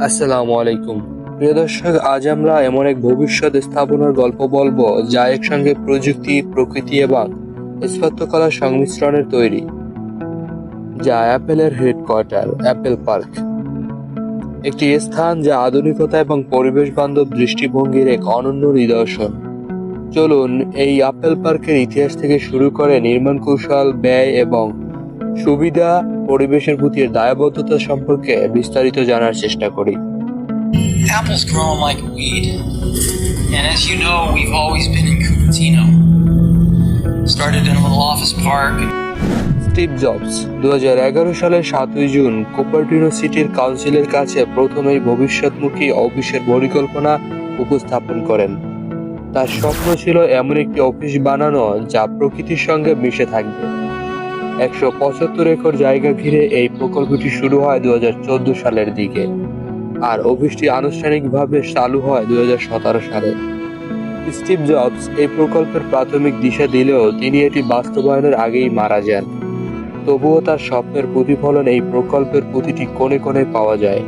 আসসালামু আলাইকুম। প্রিয় দর্শক, আজ আমরা এমন এক ভবিষ্যৎ স্থাপনার গল্প বলব, যা একসঙ্গে প্রযুক্তি, প্রকৃতি এবং স্থাপত্যকলার সংমিশ্রণের তৈরি, যা অ্যাপেলের হেডকোয়ার্টার, অ্যাপেল পার্ক। একটি স্থান যা আধুনিকতা এবং পরিবেশ বান্ধব দৃষ্টিভঙ্গির এক অনন্য নিদর্শন। চলুন, এই অ্যাপেল পার্কের ইতিহাস থেকে শুরু করে নির্মাণ কৌশল, ব্যয় এবং সুবিধা পরিবেশের প্রতি দায়বদ্ধতা সম্পর্কে বিস্তারিত জানার চেষ্টা করি Apple's like weed. And as you know, we've always been in Cupertino. Started in a little office park. Steve Jobs দু সালের সাতই জুন কোপারটিনো সিটির কাউন্সিলের কাছে প্রথম এই ভবিষ্যৎমুখী অফিসের পরিকল্পনা উপস্থাপন করেন তার স্বপ্ন ছিল এমন একটি অফিস বানানো যা প্রকৃতির সঙ্গে মিশে থাকবে একশো পঁচাত্তর একর জায়গা ঘিরে এই প্রকল্পটি শুরু হয় দুই হাজার চোদ্দ সালের দিকে, আর অফিসটি আনুষ্ঠানিকভাবে চালু হয় দুই হাজার সতেরো সালে। স্টিভ জবস এই প্রকল্পের প্রাথমিক দিশা দিলেও তিনি এটি বাস্তবায়নের আগেই মারা যান। তবুও তার স্বপ্নের প্রতিফলন এই প্রকল্পের প্রতিটি কোণে কোণে পাওয়া যায়।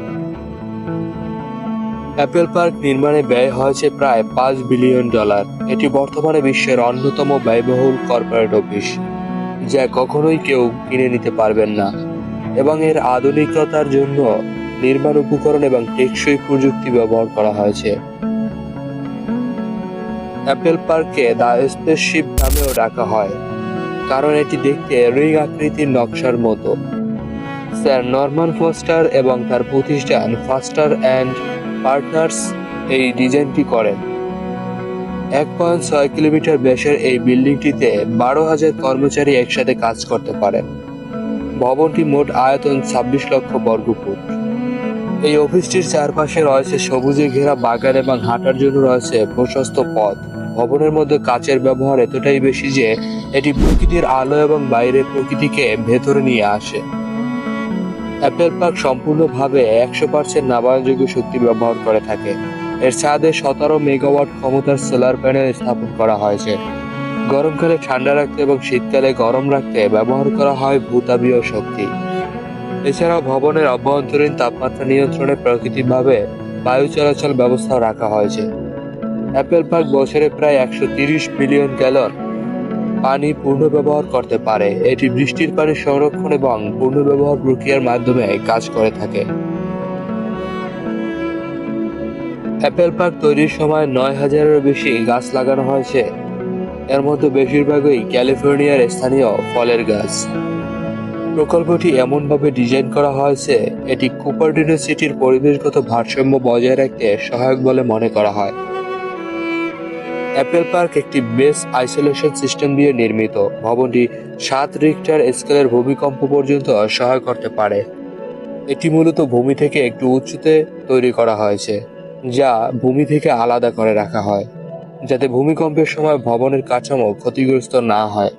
অ্যাপেল পার্ক নির্মাণে ব্যয় হয়েছে প্রায় পাঁচ বিলিয়ন ডলার। এটি বর্তমানে বিশ্বের অন্যতম ব্যয়বহুল কর্পোরেট অফিস। যা কখনোই কেউ কিনে নিতে পারবেন না। এবং এর আধুনিকতার জন্য নির্মাণ উপকরণ এবং টেকসই প্রযুক্তি ব্যবহার করা হয়েছে। অ্যাপেল পার্কে দ্য স্পেসশিপ নামেও ডাকা হয়, কারণ এটি দেখতে রিং আকৃতির নকশার মতো। স্যার নরমান ফস্টার এবং তার প্রতিষ্ঠান ফাস্টার অ্যান্ড পার্টনার্স এই ডিজাইনটি করেন। এক পয়েন্ট ছয় কিলোমিটার ব্যাসের এই বিল্ডিংটিতে বারো হাজার কর্মচারী একসাথে কাজ করতে পারেন ভবনটি মোট আয়তন ছাব্বিশ লক্ষ বর্গফুট এই অফিসটির চারপাশে রয়েছে সবুজে ঘেরা বাগান এবং হাঁটার জন্য রয়েছে প্রশস্ত পথ। ভবনের মধ্যে কাচের ব্যবহার এতটাই বেশি যে এটি প্রকৃতির আলো এবং বাইরের প্রকৃতিকে ভেতরে নিয়ে আসে। অ্যাপেল পার্ক সম্পূর্ণভাবে একশো পার্সেন্ট নবায়নযোগ্য শক্তি ব্যবহার করে থাকে। এর ছাদে সতেরো মেগাওয়াট ক্ষমতার সোলার প্যানেল স্থাপন করা হয়েছে। গরমকালে ঠান্ডা রাখতে এবং শীতকালে গরম রাখতে ব্যবহার করা হয় ভূতাবীয় শক্তি। এছাড়াও ভবনের অভ্যন্তরীণ তাপমাত্রা নিয়ন্ত্রণে প্রাকৃতিকভাবে বায়ু চলাচল ব্যবস্থা রাখা হয়েছে। অ্যাপেল পার্ক বছরে প্রায় একশো তিরিশ মিলিয়ন গ্যালন পানি পূর্ণ ব্যবহার করতে পারে। এটি বৃষ্টির পানি সংরক্ষণ এবং পূর্ণ ব্যবহার প্রক্রিয়ার মাধ্যমে কাজ করে থাকে। অ্যাপেল পার্ক তৈরির সময় নয় হাজারেরও বেশি গাছ লাগানো হয়েছে এর মধ্যে বেশিরভাগই ক্যালিফোর্নিয়ার স্থানীয় ফলের গাছ। প্রকল্পটি এমনভাবে ডিজাইন করা হয়েছে এটি কুপারডিনো সিটির পরিবেশগত ভারসাম্য বজায় রাখতে সহায়ক বলে মনে করা হয়। অ্যাপেল পার্ক একটি বেস আইসোলেশন সিস্টেম দিয়ে নির্মিত। ভবনটি সাত রিক্টার স্কেলের ভূমিকম্প পর্যন্ত সহায় করতে পারে। এটি মূলত ভূমি থেকে একটু উঁচুতে তৈরি করা হয়েছে যা ভূমি থেকে আলাদা করে রাখা হয়, যাতে ভূমিকম্পের সময় ভবনের কাঠামো ক্ষতিগ্রস্ত না হয়।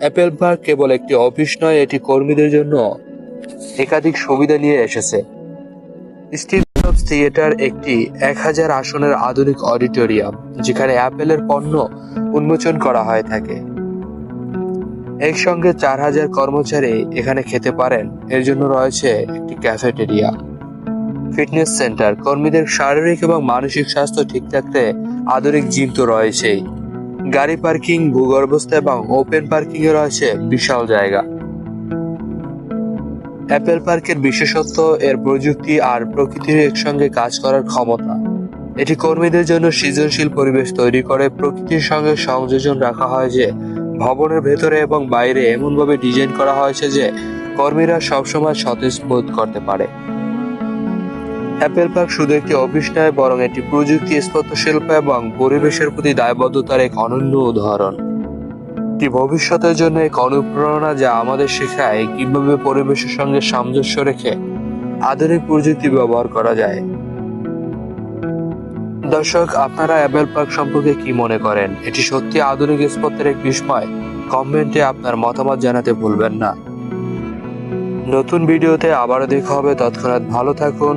অ্যাপেল পার্ক কেবল একটি অফিস নয়, এটি কর্মীদের জন্য একাধিক সুবিধা নিয়ে এসেছে। থিয়েটার একটি এক হাজার আসনের আধুনিক অডিটোরিয়াম, যেখানে অ্যাপেলের পণ্য উন্মোচন করা হয়ে থাকে। একসঙ্গে চার হাজার কর্মচারী এখানে খেতে পারেন, এর জন্য রয়েছে একটি ক্যাফেটেরিয়া। Fitness centre. কর্মীদের শারীরিক এবং মানসিক স্বাস্থ্য ঠিক রাখতে আধুনিক জিম তো রয়েছেই। গাড়ি পার্কিং, ভূগর্ভস্থ এবং ওপেন পার্কিং এ রয়েছে, বিশাল জায়গা। অ্যাপেল পার্কের বিশেষত্ব, এর প্রযুক্তি আর প্রকৃতির একসঙ্গে কাজ করার ক্ষমতা। এটি কর্মীদের জন্য সৃজনশীল পরিবেশ তৈরি করে, প্রকৃতির সঙ্গে সংযোজন রাখা হয় যে, ভবনের ভেতরে এবং বাইরে এমনভাবে ডিজাইন করা হয়েছে যে, কর্মীরা সবসময় সতেজ বোধ করতে পারে। অ্যাপেল পার্ক শুধু একটি অফিস নয়, বরং এটি প্রযুক্তি স্থাপত্য শিল্প এবং পরিবেশের প্রতি দায়বদ্ধতার এক অনন্য উদাহরণ। এটি ভবিষ্যতের জন্য এক অনুপ্রেরণা যা আমাদের শেখায় কীভাবে পরিবেশের সঙ্গে সামঞ্জস্য রেখে আধুনিক প্রযুক্তি ব্যবহার করা যায়। দর্শক, আপনারা অ্যাপেল পার্ক সম্পর্কে কি মনে করেন? এটি সত্যি আধুনিক স্থাপত্যের এক বিস্ময়? কমেন্টে আপনার মতামত জানাতে ভুলবেন না। নতুন ভিডিওতে আবারও দেখা হবে। তৎক্ষণাৎ ভালো থাকুন।